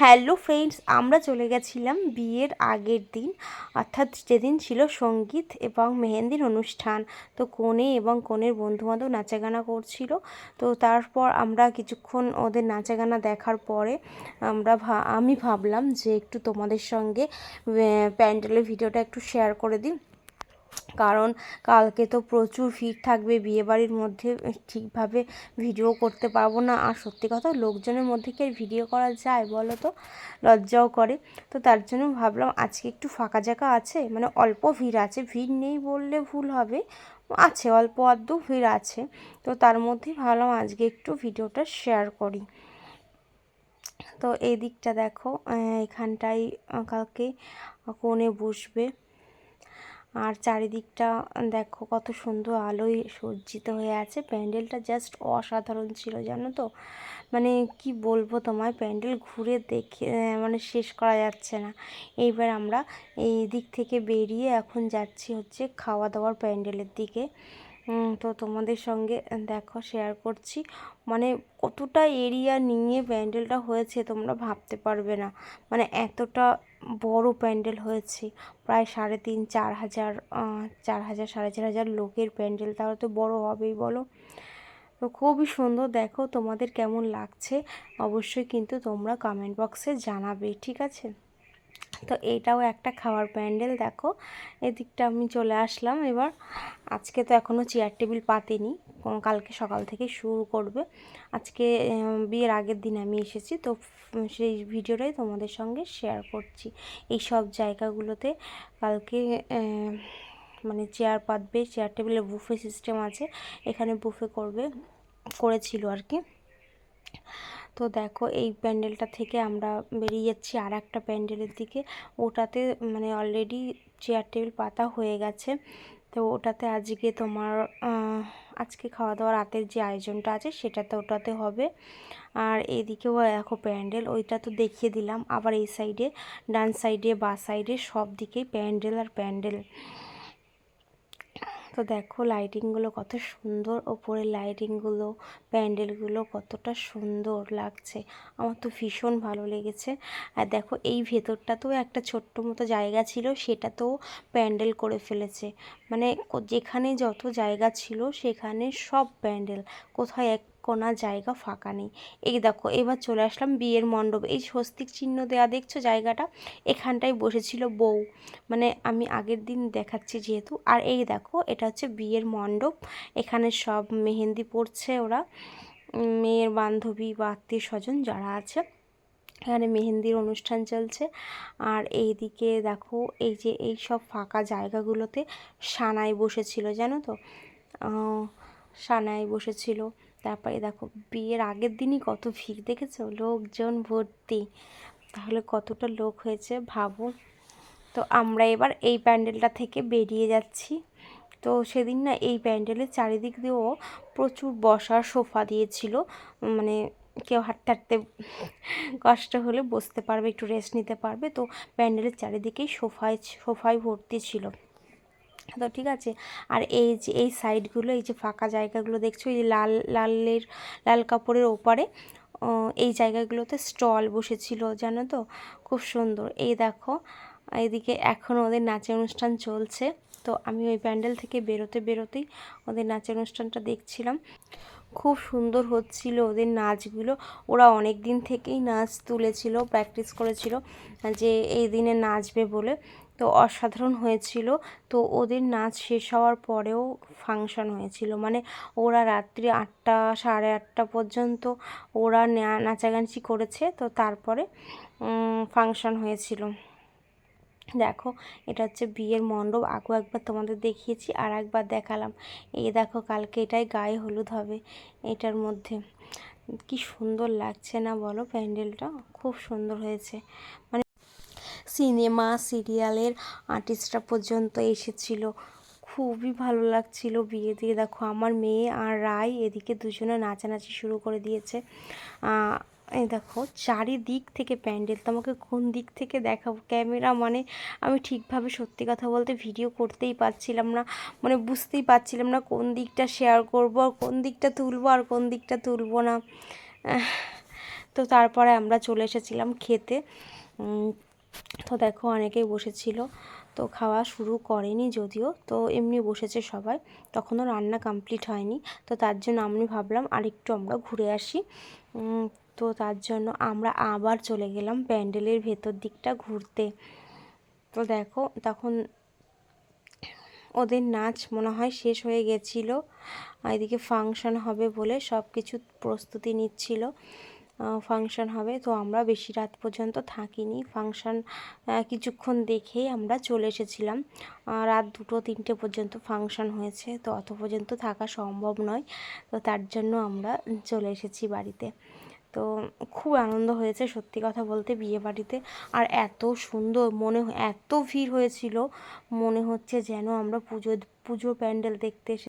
Hello friends, আমরা চলে গেছিলাম বিয়ের আগের দিন, অর্থাৎ যেদিন ছিল সংগীত এবং মেহেন্দির অনুষ্ঠান। তো কনে এবং কনের বন্ধুবান্ধব নাচাগানা করছিল। তো তারপর আমরা কিছুক্ষণ ওদের নাচাগানা দেখার পরে আমরা আমি ভাবলাম যে একটু তোমাদের সঙ্গে প্যান্ডেলের ভিডিওটা একটু শেয়ার করে দিই। কারণ কালকে তো প্রচুর ভিড় থাকবে বিয়েবাড়ির মধ্যে ঠিকভাবে ভিডিও করতে পারব না। আর সত্যি কথা লোকজনের মধ্যে কি আর ভিডিও করা যায় বলো তো? লজ্জাও করে। তো তার জন্য ভাবলাম আজকে একটু ফাঁকা জায়গা আছে মানে অল্প ভিড় আছে। ভিড় নেই বললে ভুল হবে আছে অল্প আধটু ভিড় আছে। তো তার মধ্যে ভাবলাম আজকে একটু ভিডিওটা শেয়ার করি। তো এই দিকটা দেখো আহ, এখানটায় কালকে কোণে বসবে। আর চারিদিকটা, দেখো কত সুন্দর আলোয় সজ্জিত হয়ে আছে। প্যান্ডেলটা জাস্ট অসাধারণ ছিল, জানো তো? মানে কি বলব তোমায়, প্যান্ডেল ঘুরে দেখে মানে শেষ করা যাচ্ছে না। এইবার আমরা এই দিক থেকে বেরিয়ে এখন যাচ্ছি হচ্ছে খাওয়া দাওয়ার প্যান্ডেলের দিকে। তো তোমাদের সঙ্গে, দেখো শেয়ার করছি। মানে কতটা এরিয়া নিয়ে প্যান্ডেলটা হয়েছে তোমরা ভাবতে পারবে না। মানে এতটা বড় প্যান্ডেল হয়েছে। প্রায় সাড়ে তিন, চার হাজার চার হাজার, সাড়ে চার হাজার লোকের প্যান্ডেল। তাহলে তো বড় হবেই, বলো? তো খুবই সুন্দর, দেখো তোমাদের কেমন লাগছে। অবশ্যই কিন্তু তোমরা কমেন্ট বক্সে জানাবে, ঠিক আছে? তো এইটাও একটা খাওয়ার প্যান্ডেল, দেখো। এদিকটা আমি চলে আসলাম এবার। আজকে তো এখনও চেয়ার টেবিল পাতেনি কালকে সকাল থেকে শুরু করবে। আজকে বিয়ের আগের দিন আমি এসেছি, তো সেই ভিডিওটাই তোমাদের সঙ্গে শেয়ার করছি। এই সব জায়গাগুলোতে কালকে মানে চেয়ার পাতবে চেয়ার টেবিলে বুফে সিস্টেম আছে, এখানে বুফে করবে, করেছিল আর কি। তো দেখো এই প্যান্ডেলটা থেকে আমরা বেরিয়ে যাচ্ছি আর একটা প্যান্ডেলের দিকে। ওটাতে মানে অলরেডি চেয়ার টেবিল পাতা হয়ে গেছে। তো ওটাতে আজকে তোমার আজকে খাওয়া দাওয়া রাতের যে আয়োজনটা আছে সেটাতে ওটাতে হবে। আর এদিকেও দেখো প্যান্ডেল, ওইটা তো দেখিয়ে দিলাম। আবার এই সাইডে ডান সাইডে বা সাইডে সব দিকেই প্যান্ডেল আর প্যান্ডেল। তো দেখো লাইটিংগুলো কত সুন্দর। ওপরের লাইটিংগুলো প্যান্ডেলগুলো কতটা সুন্দর লাগছে। আমার তো ভীষণ ভালো লেগেছে। আর দেখো এই ভেতরটাতেও একটা ছোট্ট মতো জায়গা ছিল, সেটাতেও প্যান্ডেল করে ফেলেছে। মানে যেখানে যত জায়গা ছিল, সেখানে সব প্যান্ডেল। কোথায় এক কোনা জায়গা ফাঁকা নেই। এই দেখো, এবার চলে আসলাম বিয়ের মণ্ডপ। এই স্বস্তিক চিহ্ন দেওয়া দেখছ জায়গাটা? এখানটায় বসেছিল বউ। মানে আমি আগের দিন দেখাচ্ছি যেহেতু। আর এই দেখো, এটা হচ্ছে বিয়ের মণ্ডপ। এখানে সব মেহেন্দি পড়ছে ওরা। মেয়ের বান্ধবী বা আত্মীয় স্বজন যারা আছে, এখানে মেহেন্দির অনুষ্ঠান চলছে। আর এইদিকে দেখো, এই যে এই সব ফাঁকা জায়গাগুলোতে সানাই বসেছিল, জানো তো? সানাই বসেছিল। তারপরে দেখো, বিয়ের আগের দিনই কত ভিড় দেখেছ? লোকজন ভর্তি। তাহলে কতটা লোক হয়েছে ভাবো। তো আমরা এবার এই প্যান্ডেলটা থেকে বেরিয়ে যাচ্ছি। তো সেদিন না এই প্যান্ডেলের চারিদিক দিয়েও প্রচুর বসার সোফা দিয়েছিল। মানে কেউ হাঁটতে হাঁটতে কষ্ট হলে বসতে পারবে, একটু রেস্ট নিতে পারবে। তো প্যান্ডেলের চারিদিকেই সোফায় সোফায় ভর্তি ছিল। তো ঠিক আছে। আর এই যে, এই সাইডগুলো, এই যে ফাঁকা জায়গাগুলো দেখছ, এই লাল, লালের, লাল কাপড়ের ওপারে এই জায়গাগুলোতে স্টল বসেছিল, জানো তো? খুব সুন্দর। এই দেখো, এদিকে এখনও ওদের নাচের অনুষ্ঠান চলছে। তো আমি ওই প্যান্ডেল থেকে বেরোতে, বেরোতেই ওদের নাচের অনুষ্ঠানটা দেখছিলাম। খুব সুন্দর হচ্ছিল ওদের নাচগুলো। ওরা অনেক দিন থেকেই নাচ তুলেছিল প্র্যাকটিস করেছিল যে এই দিনে নাচবে বলে। তো অসাধারণ হয়েছিল। তো ওদের নাচ শেষ হওয়ার পরেও ফাংশন হয়েছিল। মানে ওরা রাত্রি আটটা, সাড়ে আটটা পর্যন্ত ওরা নাচাগানচি করেছে। তো তারপরে ফাংশন হয়েছিল। দেখো, এটা হচ্ছে বিয়ের মণ্ডপ। আগেও একবার তোমাদের দেখিয়েছি, আর একবার দেখালাম। এই দেখো, কালকে এটাই গায়ে হলুদ হবে এটার মধ্যে। কি সুন্দর লাগছে না বলো প্যান্ডেলটা? খুব সুন্দর হয়েছে। মানে সিনেমা, সিরিয়ালের আর্টিস্টরা পর্যন্ত এসেছিল। খুবই ভালো লাগছিল বিয়ে দিয়ে। দেখো, আমার মেয়ে আর রায় এদিকে দুজনে নাচানাচি শুরু করে দিয়েছে। এই দেখো, চারিদিক থেকে প্যান্ডেল, তোমাকে কোন দিক থেকে দেখাবো? ক্যামেরা মানে আমি ঠিকভাবে সত্যি কথা বলতে ভিডিও করতেই পারছিলাম না মানে বুঝতেই পারছিলাম না কোন দিকটা শেয়ার করব আর কোন দিকটা তুলবো আর কোন দিকটা তুলবো না। তো তারপরে আমরা চলে এসেছিলাম খেতে। তো দেখো অনেকেই বসেছিল, তো খাওয়া শুরু করেনি যদিও, তো এমনি বসেছে সবাই। তখনও রান্না কমপ্লিট হয়নি, তো তার জন্য আমি ভাবলাম আরেকটু আমরা ঘুরে আসি। তো তার জন্য আমরা আবার চলে গেলাম প্যান্ডেলের ভেতর দিকটা ঘুরতে। তো দেখো, তখন ওদের নাচ মনে হয় শেষ হয়ে গেছিল। এদিকে ফাংশন হবে বলে সব কিছু প্রস্তুতি নিচ্ছিল। ফাংশন হবে, তো আমরা বেশি রাত পর্যন্ত থাকিনি। ফাংশন কিছুক্ষণ দেখেই আমরা চলে এসেছিলাম। রাত দুটো, তিনটে পর্যন্ত ফাংশন হয়েছে, তো অত পর্যন্ত থাকা সম্ভব নয়। তো তার জন্য আমরা চলে এসেছি বাড়িতে। তো খুব আনন্দ হয়েছে সত্যি কথা বলতে বিয়ে বাড়িতে। আর এত সুন্দর মনে এত ভিড় হয়েছিল, মনে হচ্ছে যেন আমরা পুজো পুজো প্যান্ডেল দেখতে এসে